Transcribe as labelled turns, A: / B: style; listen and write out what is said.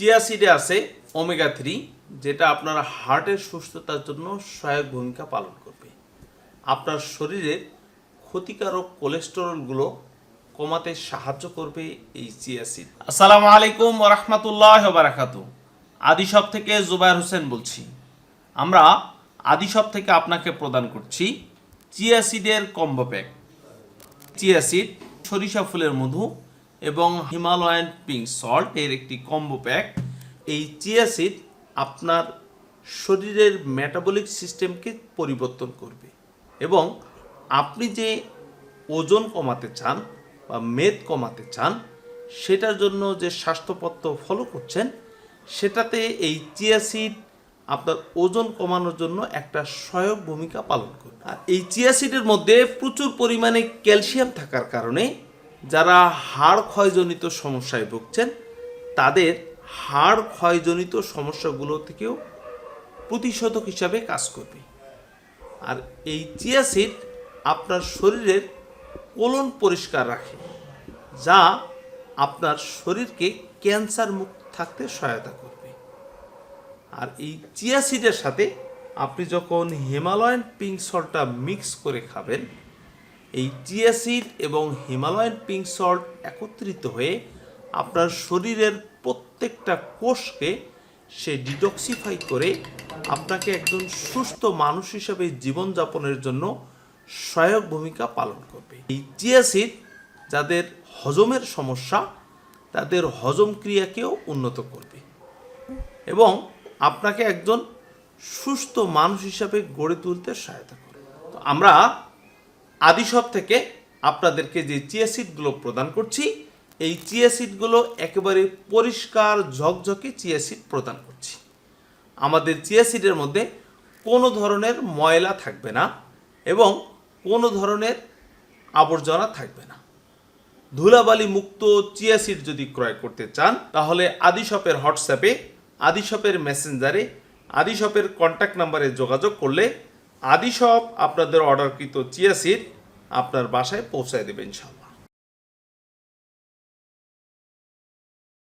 A: Chia সিডে আছে omega three যেটা আপনার হার্টের সুস্থতার জন্য সহায়ক ভূমিকা পালন করবে। আপনার শরীরের ক্ষতিকারক কোলেস্টেরলগুলো কমাতে সাহায্য করবে এই চিয়া সিড আসসালামু আলাইকুম রহমতুল্লাহ বারাকাতু আদিশপ থেকে জুবাইর হোসেন বলছি। আমরা আদিশপ থেকে আপনাকে প্রদান করছি চিয়া সিডের কম্বো প্যাক চিয়া সিড সরিষা ফুলের মধু এবং হিমালয়ান পিঙ্ক সল্ট এর একটি কম্বো প্যাক এই চিয়া সিড আপনার শরীরের মেটাবলিক সিস্টেমকে পরিবর্তন করবে। এবং আপনি যে ওজন কমাতে চান বা মেদ কমাতে চান, সেটার জন্য যে স্বাস্থ্যপত্র ফলো করছেন, সেটাতে এই চিয়া সিড আপনার ওজন কমানোর জন্য একটা সহায়ক ভূমিকা পালন করবে। আর এই চিয়া সিডের মধ্যে প্রচুর পরিমাণে ক্যালসিয়াম থাকার কারণে যারা হাড় ক্ষয়জনিত সমস্যায় ভুগছেন, তাদের হাড় ক্ষয়জনিত সমস্যাগুলো থেকেও প্রতিষেধক হিসাবে কাজ করবে। আর এই চিয়া সিড আপনার শরীরের কোলন পরিষ্কার রাখে, যা আপনার শরীরকে ক্যান্সার মুক্ত থাকতে সহায়তা করবে। আর এই চিয়া সিডের সাথে আপনি যখন হিমালয়ান পিঙ্ক সল্টটা মিক্স করে খাবেন এই চিয়া সিড এবং হিমালয়ান পিঙ্ক সল্ট একত্রিত হয়ে আপনার শরীরের প্রত্যেকটা কোষকে সে ডিটক্সিফাই করে আপনাকে একজন সুস্থ মানুষ হিসেবে জীবনযাপনের জন্য সহায়ক ভূমিকা পালন করবে। এই চিয়া সিড যাদের হজমের সমস্যা, তাদের হজম ক্রিয়াকেও উন্নত করবে এবং আপনাকে একজন সুস্থ মানুষ হিসাবে গড়ে তুলতে সহায়তা করবে। তো আমরা আদিসব থেকে আপনাদেরকে যে চিয়া সিডগুলো প্রদান করছি, এই চিয়া সিডগুলো একেবারে পরিষ্কার ঝকঝকে চিয়া সিড প্রদান করছি। আমাদের চিয়া সিডের মধ্যে কোনো ধরনের ময়লা থাকবে না এবং কোনো ধরনের আবর্জনা থাকবে না। ধুলাবালি মুক্ত চিয়া সিড যদি ক্রয় করতে চান, তাহলে আদিশপের হোয়াটসঅ্যাপে আদিশপের মেসেঞ্জারে আদিশপের কন্ট্যাক্ট নাম্বারে যোগাযোগ করলে আদিশপ আপনাদের অর্ডারকৃত চিয়া সিড আপনার বাসায় পৌঁছায় দেবেন ইনশাল্লাহ